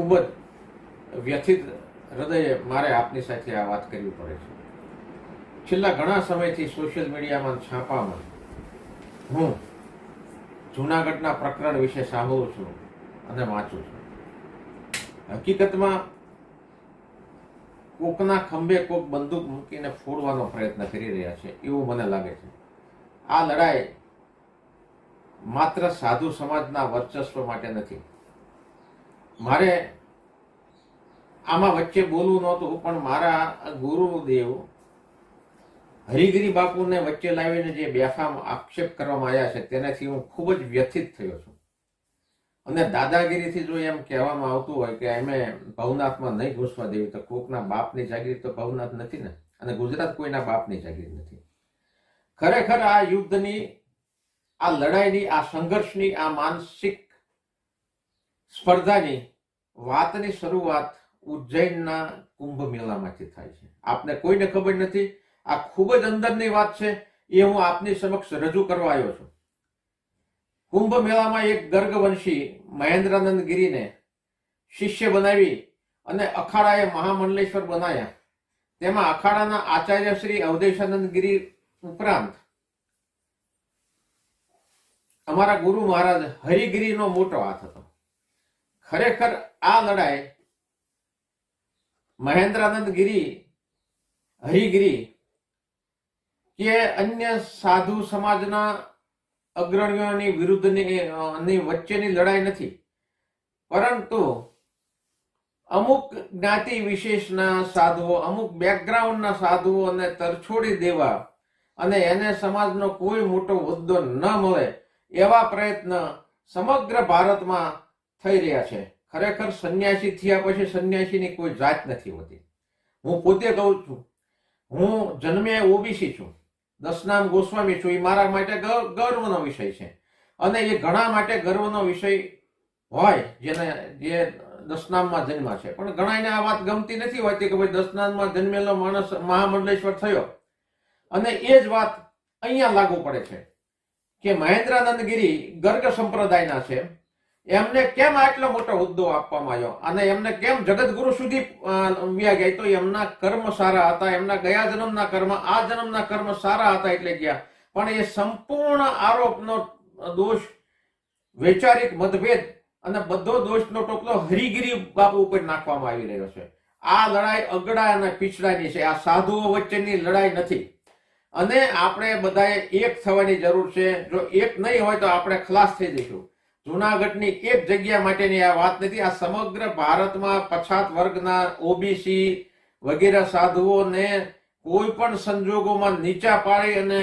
ખૂબ જ વ્યથિત હૃદયે મારે આપની સાથે આ વાત કરવી પડે છે. છેલ્લા ઘણા સમયથી સોશિયલ મીડિયામાં છાપામાં હું જૂનાગઢના પ્રકરણ વિશે સાંભળું છું અને વાંચું છું. હકીકતમાં કોકના ખંભે કોક બંદૂક મૂકીને ફોડવાનો પ્રયત્ન કરી રહ્યા છે, એવું મને લાગે છે. આ લડાઈ માત્ર સાધુ સમાજના વર્ચસ્વ માટે નથી. મારે આમાં વચ્ચે બોલવું નહોતું, પણ મારા ગુરુદેવ હરિગીરી બાપુને વચ્ચે લાવીને જે બેફામ આક્ષેપ કરવામાં આવ્યા છે, તેનાથી હું ખૂબ જ વ્યથિત થયો છું. અને દાદાગીરીથી જો એમ કહેવામાં આવતું હોય કે અમે ભવનાથમાં નહીં ઘૂસવા દેવી, તો કોકના બાપની જાગીર તો ભવનાથ નથી ને? અને ગુજરાત કોઈના બાપની જાગીર નથી. ખરેખર આ યુદ્ધની, આ લડાઈની, આ સંઘર્ષની, આ માનસિક સ્પર્ધાની વાતની શરૂઆત ઉજ્જૈનના કુંભ મેળામાંથી થાય છે. આપને કોઈને ખબર નથી, આ ખૂબ જ અંદરની વાત છે, એ હું આપની સમક્ષ રજૂ કરવા આવ્યો છું. કુંભ મેળામાં એક ગર્ગવંશી મહેન્દ્રાનંદ ગિરીને શિષ્ય બનાવી અને અખાડાએ મહામંડલેશ્વર બનાવ્યા તેમાં અખાડાના આચાર્ય શ્રી અવધેશાનંદ ગિરી ઉપરાંત અમારા ગુરુ મહારાજ હરિગીરીનો મોટો હાથ હતો. ખરેખર આ લડાઈ મહેન્દ્રાનંદ ગિરી હરિગીરી કે અન્ય સાધુ સમાજના અગ્રણીઓની વિરુદ્ધની વચ્ચેની લડાઈ નથી. પરંતુ અમુક જ્ઞાતિ વિશેષના સાધુઓ, અમુક બેકગ્રાઉન્ડના સાધુઓને તરછોડી દેવા અને એને સમાજનો કોઈ મોટો હોદ્દો ન મળે એવા પ્રયત્ન સમગ્ર ભારતમાં થઈ રહ્યા છે. ખરેખર સંન્યાસી થયા પછી સંન્યાસીની કોઈ જાત નથી હોતી. હું પોતે કહું છું, હું જન્મે ઓબીસી છું, દસનામ ગોસ્વામી છું, એ મારા માટે ગર્વનો વિષય છે. અને એ ઘણા માટે ગર્વનો વિષય હોય, જેને, જે દસનામમાં જન્મા છે. પણ ઘણાને આ વાત ગમતી નથી હોતી કે ભાઈ દસનામમાં જન્મેલો માણસ મહામંડલેશ્વર થયો. અને એ જ વાત અહીંયા લાગુ પડે છે કે મહેન્દ્રાનંદ ગિરી ગર્ગ સંપ્રદાયના છે. એમને કેમ આટલો મોટો હોદ્દો આપવામાં આવ્યો? અને એમને કેમ જગતગુરુ સુધી વ્યા ગયા? તો એમના કર્મ સારા હતા. એમના ગયા જન્મના કર્મ, આ જન્મના કર્મ સારા હતા એટલે ગયા. પણ એ સંપૂર્ણ આરોપનો દોષ, વૈચારિક મતભેદ અને બધો દોષનો ટોપલો હરિગીરી બાપુ ઉપર નાખવામાં આવી રહ્યો છે. આ લડાઈ અગડા અને પીછડાની છે. આ સાધુઓ વચ્ચેની લડાઈ નથી. અને આપણે બધાએ એક થવાની જરૂર છે. જો એક નહીં હોય તો આપણે ખલાસ થઈ જઈશું. જુનાગઢની એક જગ્યા માટેની આ વાત નથી, આ સમગ્ર ભારતમાં પછાત વર્ગના ઓબીસી વગેરે સાધુઓને કોઈ પણ સંજોગોમાં નીચા પાડી અને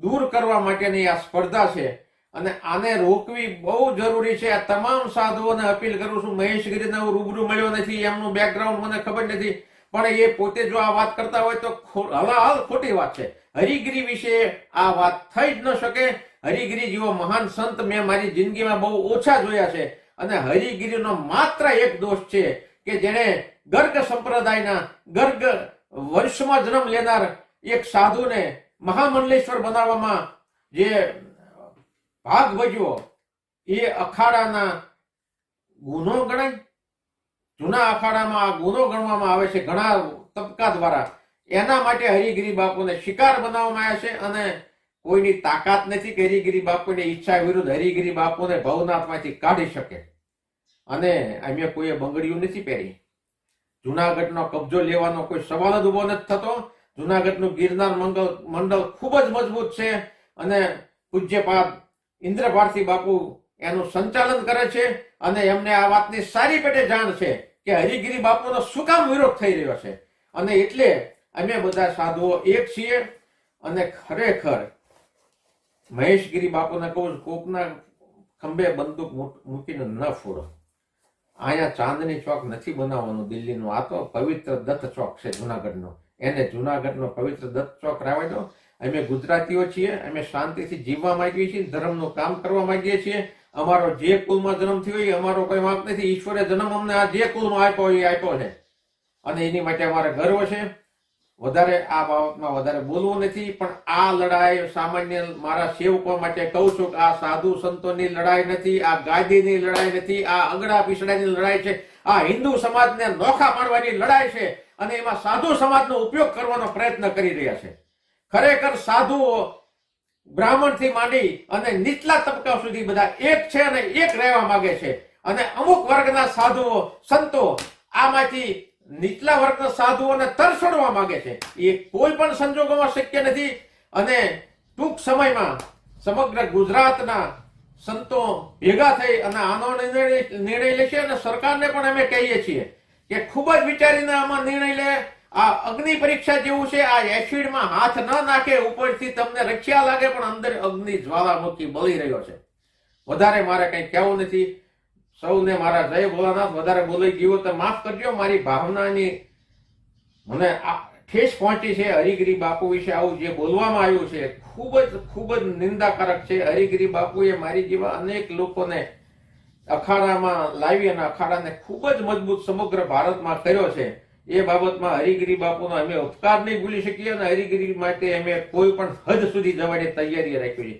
દૂર કરવા માટેની આ સ્પર્ધા છે. અને આને રોકવી બહુ જરૂરી છે. આ તમામ સાધુઓને અપીલ કરું છું મહેશગીરીને હું રૂબરૂ મળ્યો નથી, એમનું બેકગ્રાઉન્ડ મને ખબર નથી, પણ એ પોતે જો આ વાત કરતા હોય તો હલાહલ ખોટી વાત છે. હરિગીરી વિશે આ વાત થઈ જ ન શકે. હરિગીરી જેવો મહાન સંત મેં મારી જિંદગીમાં બહુ ઓછા જોયા છે. અને હરિગીરીનો માત્ર એક દોષ છે કે જેણે ગર્ગ સંપ્રદાયના ગર્ગ વર્ષમાં જન્મ લેનાર એક સાધુને મહામંડલેશ્વર બનાવવામાં જે ભાગ ભજ્યો, એ અખાડાના ગુનો ગણાય? જૂના અખાડામાં આ ગુનો ગણવામાં આવે છે ઘણા તબકા દ્વારા. એના માટે હરિગીરી બાપુને શિકાર બનાવવામાં આવ્યા છે અને કોઈની તાકાત નથી કે હરિગીરી બાપુની ઈચ્છા વિરુદ્ધ હરિગીરી બાપુને ભવનાથમાંથી કાઢી શકે. અને અમે કોઈએ બંગડીયું નથી પહેરી. જુનાગઢનો કબજો લેવાનો કોઈ સવાલ જ ઊભો નથી થતો. જુનાગઢનું ગિરનાર મંગલ મંડળ ખૂબ જ મજબૂત છે અને પૂજ્યપાદ ઇન્દ્ર ભારતી બાપુ એનું સંચાલન કરે છે અને એમને આ વાતની સારી પેટે જાણ છે કે હરિગીરી બાપુનો શું કામ વિરોધ થઈ રહ્યો છે. અને એટલે અમે બધા સાધુઓ એક છીએ અને ખરેખર મહેશગીરી બાપુને કહું છું, કોકના ખંભે બંદૂક મૂકીને ન ફોડો. અહીંયા ચાંદની ચોક નથી બનાવવાનું દિલ્હીનું. આ તો પવિત્ર દત્ત ચોક છે જુનાગઢનો. એને જુનાગઢનો પવિત્ર દત્ત ચોક રાવા દો. અમે ગુજરાતીઓ છીએ અમે શાંતિથી જીવવા માંગીએ છીએ ધર્મનું કામ કરવા માંગીએ છીએ. અમારો જે કુલમાં જન્મ થયો એ અમારો કોઈ વાંક નથી. ઈશ્વરે જન્મ અમને આ જે કુલમાં આપ્યો એ આપ્યો છે. અને એની માટે અમારે ગર્વ છે. વધારે આ બાબતમાં વધારે બોલવું નથી, પણ આ લડાઈ સામાન્ય મારા સેવકો માટે કહું છું કે આ સાધુ સંતોની લડાઈ નથી, આ ગાદીની લડાઈ નથી, આ અગડા પીસડાની લડાઈ છે, આ હિન્દુ સમાજને નોખા પાડવાની લડાઈ છે અને એમાં સાધુ સમાજનો ઉપયોગ કરવાનો પ્રયત્ન કરી રહ્યા છે. ખરેખર સાધુઓ બ્રાહ્મણથી માંડી અને નીચલા તબકા સુધી બધા એક છે અને એક રહેવા માંગે છે. અને અમુક વર્ગના સાધુઓ સંતો આમાંથી નીચલા વર્ગના સાધુઓને તરસડવા માંગે છે. એ કોઈ પણ સંજોગોમાં શક્ય નથી. અને ટૂંક સમયમાં સમગ્ર ગુજરાતના સંતો ભેગા થઈ અને આનો નિર્ણય લેશે અને સરકારને પણ અમે કહીએ છીએ કે ખૂબ જ વિચારીને આમાં નિર્ણય લે. આ અગ્નિ પરીક્ષા જેવું છે. આ એસિડમાં હાથ ન નાખે ઉપરથી તમને રક્ષા લાગે પણ અંદર અગ્નિ જ્વાળામુખી બળી રહ્યો છે. વધારે મારે કંઈ કહેવું નથી. સૌને મારા જય ભોલાનાથ, વધારે બોલાઈ ગયો તો માફ કરજો, મારી ભાવનાની મને ઠેસ પહોંચી છે હરિગીરી બાપુ વિશે આવું જે બોલવામાં આવ્યું છે, ખૂબ જ ખૂબ જ નિંદાકારક છે. હરિગીરી બાપુએ મારી જેવા અનેક લોકોને અખાડામાં લાવી અને અખાડાને ખૂબ જ મજબૂત સમગ્ર ભારતમાં કર્યો છે. એ બાબતમાં હરિગીરી બાપુનો અમે ઉપકાર નહીં ભૂલી શકીએ અને હરિગીરી માટે અમે કોઈ પણ હદ સુધી જવાની તૈયારી રાખી છે.